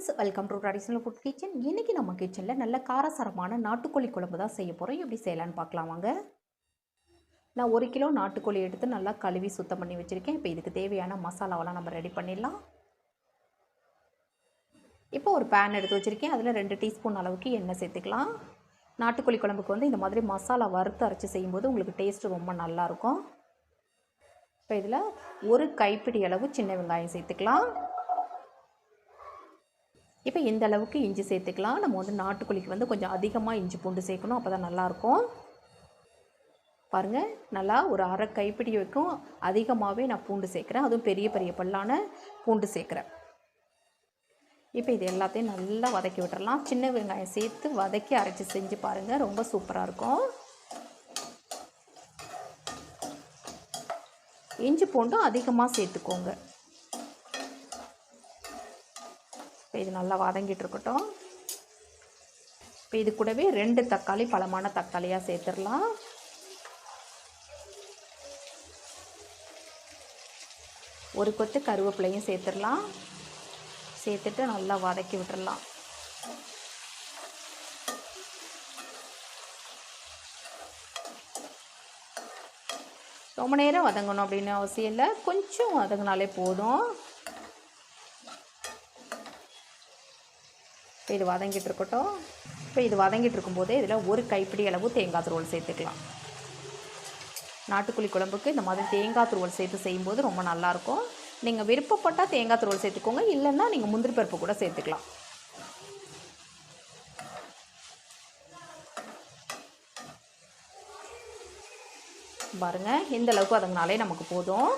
Friends welcome to traditional food kitchen இன்றைக்கி நம்ம கிச்சனில் நல்ல காரசாரமான நாட்டுக்கோழி குழம்பு தான் செய்ய போகிறோம் எப்படி செய்யலான்னு பார்க்கலாம் வாங்க. நான் ஒரு கிலோ நாட்டுக்கோழி எடுத்து நல்லா கழுவி சுத்தம் பண்ணி வச்சுருக்கேன். இப்போ இதுக்கு தேவையான மசாலாவெல்லாம் நம்ம ரெடி பண்ணிடலாம். இப்போ ஒரு பேன் எடுத்து வச்சுருக்கேன். அதில் ரெண்டு டீஸ்பூன் அளவுக்கு எண்ணெய் சேர்த்துக்கலாம். நாட்டுக்கோழி குழம்புக்கு வந்து இந்த மாதிரி மசாலா வறுத்து அரைச்சி செய்யும்போது உங்களுக்கு டேஸ்ட்டு ரொம்ப நல்லாயிருக்கும் இப்போ இதில் ஒரு கைப்பிடி அளவு சின்ன வெங்காயம் சேர்த்துக்கலாம். இப்போ இந்த அளவுக்கு இஞ்சி சேர்த்துக்கலாம். நம்ம வந்து நாட்டுக்கோழிக்கு வந்து கொஞ்சம் அதிகமாக இஞ்சி பூண்டு சேர்க்கணும். அப்போ தான் நல்லாயிருக்கும். பாருங்கள் நல்லா ஒரு அரை கைப்பிடி வைக்கும் அதிகமாகவே நான் பூண்டு சேர்க்குறேன். அதுவும் பெரிய பெரிய பல்லான பூண்டு சேர்க்குறேன். இப்போ இது எல்லாத்தையும் நல்லா வதக்கி விட்டுறலாம். சின்ன வெங்காயம் சேர்த்து வதக்கி அரைச்சி செஞ்சு பாருங்கள் ரொம்ப சூப்பராக இருக்கும். இஞ்சி பூண்டும் அதிகமாக சேர்த்துக்கோங்க. இப்போ இது நல்லா வதங்கிட்டு இருக்கட்டும். இப்போ இது கூடவே ரெண்டு தக்காளி பழமான தக்காளியாக சேர்த்துடலாம். ஒரு கொத்து கருவேப்பிலையும் சேர்த்துடலாம். சேர்த்துட்டு நல்லா வதக்கி விட்டுறலாம் ரொம்ப நேரம் வதங்கணும் அப்படின்னு அவசியம் இல்லை. கொஞ்சம் வதங்கினாலே போதும். இப்போ இது வதங்கிட்டு இருக்கட்டும். இப்போ இது வதங்கிட்டு இருக்கும்போதே இதில் ஒரு கைப்பிடி அளவு தேங்காய் துருவல் சேர்த்துக்கலாம். நாட்டுக்குழி குழம்புக்கு இந்த மாதிரி தேங்காய் துருவல் சேர்த்து செய்யும்போது ரொம்ப நல்லாயிருக்கும். நீங்கள் விருப்பப்பட்டால் தேங்காய் துருவல் சேர்த்துக்கோங்க. இல்லைன்னா நீங்கள் முந்திரி பருப்பு கூட சேர்த்துக்கலாம். பாருங்கள் இந்த அளவுக்கு அதுங்கனாலே நமக்கு போதும்.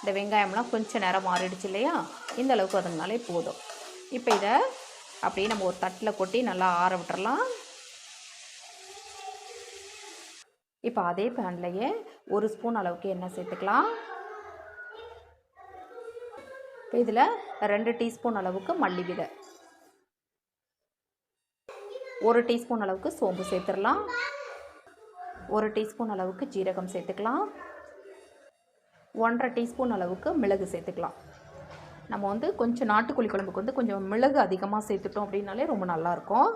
இந்த வெங்காயம்லாம் கொஞ்சம் நேரம் மாறிடுச்சு இல்லையா? இந்த அளவுக்கு அதுங்கனாலே போதும். இப்போ இதை அப்படியே நம்ம ஒரு தட்டில் கொட்டி நல்லா ஆற விட்டுறலாம். இப்போ அதே பேன்லையே ஒரு ஸ்பூன் அளவுக்கு எண்ணெய் சேர்த்துக்கலாம். இப்போ இதில் ரெண்டு டீஸ்பூன் அளவுக்கு மல்லி விதை ஒரு டீஸ்பூன் அளவுக்கு சோம்பு சேர்த்துடலாம். ஒரு டீஸ்பூன் அளவுக்கு ஜீரகம் சேர்த்துக்கலாம். ஒன்றரை டீஸ்பூன் அளவுக்கு மிளகு சேர்த்துக்கலாம். நம்ம வந்து கொஞ்சம் நாட்டுக்கோழி குழம்புக்கு வந்து கொஞ்சம் மிளகு அதிகமாக சேர்த்துட்டோம் அப்படின்னாலே ரொம்ப நல்லாயிருக்கும்.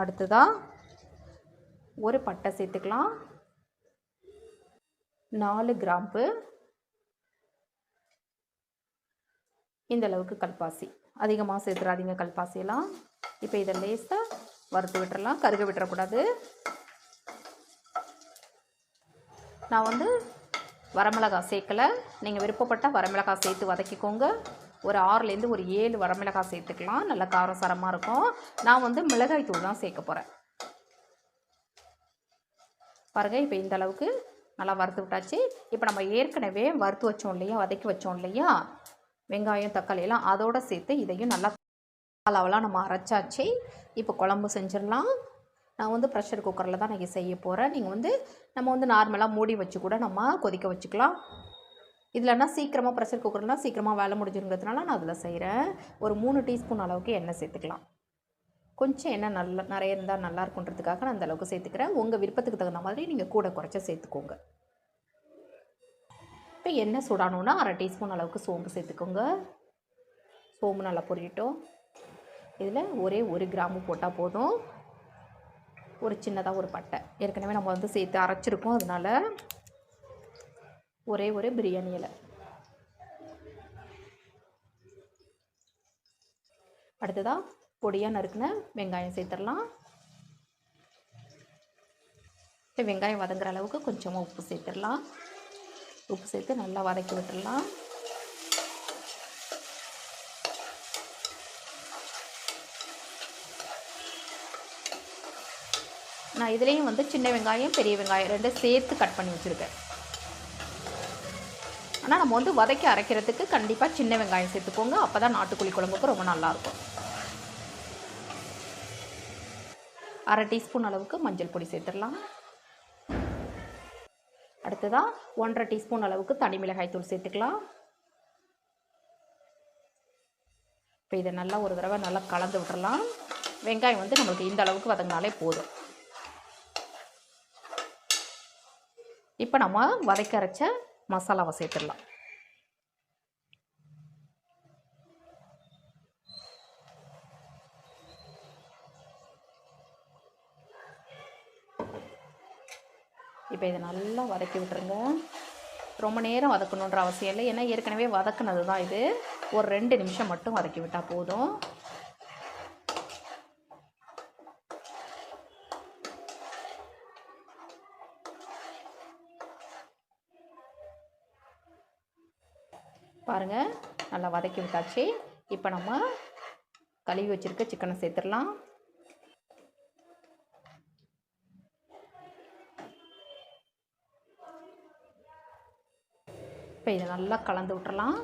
அடுத்ததாக ஒரு பட்டை சேர்த்துக்கலாம். நாலு கிராம்பு. இந்த அளவுக்கு கல்பாசி. அதிகமாக சேர்த்துறாதீங்க கல்பாசியெல்லாம். இப்போ இதை லேசாக வறுத்து விட்டுறலாம். கருக விட்டுறக்கூடாது. நான் வந்து வரமிளகாய் சேர்க்கலை. நீங்கள் விருப்பப்பட்டால் வரமிளகாய் சேர்த்து வதக்கிக்கோங்க. ஒரு ஆறுலேருந்து ஒரு ஏழு வரமிளகாய் சேர்த்துக்கலாம். நல்ல சரமாக இருக்கும். நான் வந்து மிளகாய் தூள் தான் சேர்க்க போகிறேன் பாருங்கள் இப்போ இந்த அளவுக்கு நல்லா வறுத்து விட்டாச்சு. இப்போ நம்ம ஏற்கனவே வறுத்து வச்சோம் இல்லையா வதக்கி வச்சோம் இல்லையா வெங்காயம் தக்காளி எல்லாம் அதோடு சேர்த்து இதையும் நல்லா அளவெல்லாம் நம்ம அரைச்சாச்சு. இப்போ குழம்பு செஞ்சிடலாம். நான் வந்து ப்ரெஷர் குக்கரில் தான் நான் செய்ய போகிறேன் நீங்கள் வந்து நம்ம வந்து நார்மலாக மூடி வச்சு கூட நம்ம கொதிக்க வச்சுக்கலாம். இதில்னா சீக்கிரமாக ப்ரெஷர் குக்கர்லாம் சீக்கிரமாக வேலை முடிஞ்சுங்கிறதுனால நான் அதில் செய்கிறேன் ஒரு மூணு டீஸ்பூன் அளவுக்கு எண்ணெய் சேர்த்துக்கலாம். கொஞ்சம் எண்ணெய் நல்லா நிறைய இருந்தால் நல்லா இருக்குன்றதுக்காக நான் அந்த அளவுக்கு சேர்த்துக்கிறேன். உங்கள் விருப்பத்துக்கு தகுந்த மாதிரி நீங்கள் கூட குறைச்ச சேர்த்துக்கோங்க. இப்போ எண்ணெய் சுடணுன்னா அரை டீஸ்பூன் அளவுக்கு சோம்பு சேர்த்துக்கோங்க. சோம்பு நல்லா பொரியட்டும். இதில் ஒரே ஒரு கிராம்பு போட்டால் போதும். ஒரு சின்னதாக ஒரு பட்டை. ஏற்கனவே நம்ம வந்து சேர்த்து அரைச்சிருக்கோம் அதனால் ஒரே ஒரு பிரியாணி இலை. அடுத்ததாக பொடியாக நறுக்குன வெங்காயம் சேர்த்துடலாம். இப்போ வெங்காயம் வதங்குற அளவுக்கு கொஞ்சமாக உப்பு சேர்த்துடலாம். உப்பு சேர்த்து நல்லா வதக்கி விட்டுடலாம். நான் இதுலேயும் வந்து சின்ன வெங்காயம் பெரிய வெங்காயம் ரெண்டும் சேர்த்து கட் பண்ணி வச்சுருக்கேன். ஆனால் நம்ம வந்து வதக்கி அரைக்கிறதுக்கு கண்டிப்பாக சின்ன வெங்காயம் சேர்த்துக்கோங்க. அப்போ தான் நாட்டுக்கோழி குழம்புக்கு ரொம்ப நல்லாயிருக்கும். அரை டீஸ்பூன் அளவுக்கு மஞ்சள் பொடி சேர்த்துடலாம். அடுத்ததாக ஒன்றரை டீஸ்பூன் அளவுக்கு தனி மிளகாய் தூள் சேர்த்துக்கலாம். இப்போ இதை நல்லா ஒரு தடவை நல்லா கலந்து விட்டுறலாம். வெங்காயம் வந்து நம்மளுக்கு இந்த அளவுக்கு வதங்கினாலே போதும். இப்போ நம்ம வதக்க அரைச்ச மசாலாவை சேர்த்துடலாம். இப்போ இதை நல்லா வதக்கி விட்டுருங்க. ரொம்ப நேரம் வதக்கணுன்ற அவசியம் இல்லை. ஏன்னா ஏற்கனவே வதக்குனது தான் இது. ஒரு ரெண்டு நிமிஷம் மட்டும் வதக்கி விட்டால் போதும். பாருங்கள் நல்லா வதக்கி விட்டாச்சு. இப்போ நம்ம கழுவி வச்சுருக்க சிக்கனை சேர்த்துடலாம். இப்போ இதை நல்லா கலந்து விட்டுறலாம்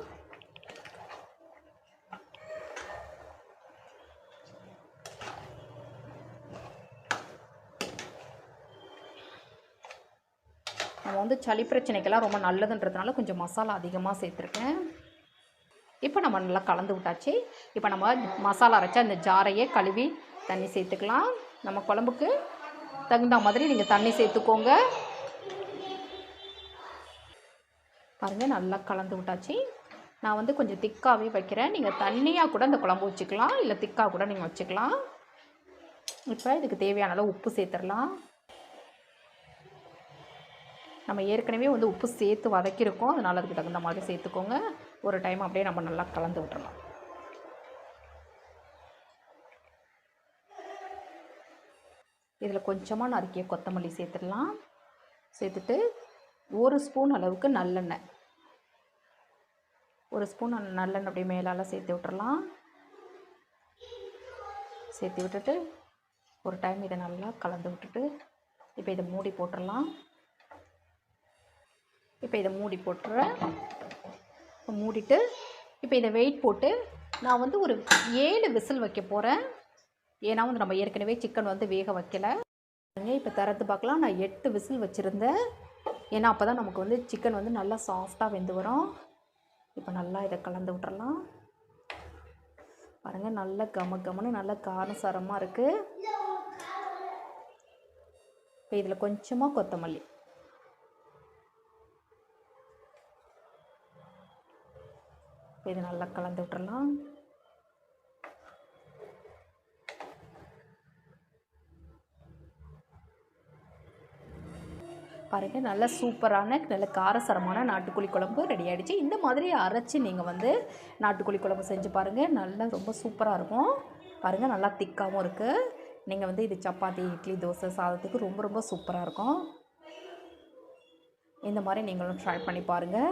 நம்ம வந்து சளி பிரச்சனைக்கெல்லாம் ரொம்ப நல்லதுன்றதுனால கொஞ்சம் மசாலா அதிகமாக சேர்த்துருக்கேன். இப்போ நம்ம நல்லா கலந்து விட்டாச்சு. இப்போ நம்ம மசாலா அரைச்சா இந்த ஜாரையே கழுவி தண்ணி சேர்த்துக்கலாம். நம்ம குழம்புக்கு தகுந்த மாதிரி நீங்கள் தண்ணி சேர்த்துக்கோங்க. பாருங்கள் நல்லா கலந்து விட்டாச்சு. நான் வந்து கொஞ்சம் திக்காகவே வைக்கிறேன். நீங்கள் தண்ணியாக கூட இந்த குழம்பு வச்சுக்கலாம். இல்லை திக்காக கூட நீங்கள் வச்சுக்கலாம். இப்போ இதுக்கு தேவையான அளவு உப்பு சேர்த்துடலாம். நம்ம ஏற்கனவே வந்து உப்பு சேர்த்து வதக்கியிருக்கோம். அதனால் அதுக்கு தகுந்த மாதிரி சேர்த்துக்கோங்க. ஒரு டைம் அப்படியே நம்ம நல்லா கலந்து விட்டுறலாம். இதில் கொஞ்சமாக நறுக்கிய கொத்தமல்லி சேர்த்துடலாம். சேர்த்துட்டு ஒரு ஸ்பூன் அளவுக்கு நல்லெண்ணெய். ஒரு ஸ்பூன் நல்லெண்ணெய் அப்படியே மேலால் சேர்த்து விட்டுறலாம். சேர்த்து விட்டுட்டு ஒரு டைம் இதை நல்லா கலந்து விட்டுட்டு இப்போ இதை மூடி போட்டுடலாம். இப்போ இதை மூடி போட்டுறேன் இப்போ மூடிட்டு இப்போ இதை வெயிட் போட்டு நான் வந்து ஒரு ஏழு விசில் வைக்க போகிறேன் ஏன்னா வந்து நம்ம ஏற்கனவே சிக்கன் வந்து வேக வைக்கலை. இப்போ திறந்து பார்க்கலாம். நான் எட்டு விசில் வச்சுருந்தேன். ஏன்னா அப்போ தான் நமக்கு வந்து சிக்கன் வந்து நல்லா சாஃப்டாக வெந்து வரும். இப்போ நல்லா இதை கலந்து விட்டுறலாம். பாருங்கள் நல்ல கம கமன்னு நல்ல காரசாரமாக இருக்குது இப்போ இதில் கொஞ்சமாக கொத்தமல்லி. இது நல்லா கலந்து விட்டுறலாம். பாருங்கள் நல்ல சூப்பரான நல்ல காரசரமான நாட்டுக்கோழி குழம்பு ரெடி ஆகிடுச்சு இந்த மாதிரி அரைச்சி நீங்கள் வந்து நாட்டுக்கோழி குழம்பு செஞ்சு பாருங்கள் நல்லா ரொம்ப சூப்பராக இருக்கும். பாருங்கள் நல்லா திக்காகவும் இருக்குது நீங்கள் வந்து இது சப்பாத்தி இட்லி தோசை சாதத்துக்கு ரொம்ப ரொம்ப சூப்பராக இருக்கும். இந்த மாதிரி நீங்களும் ட்ரை பண்ணி பாருங்கள்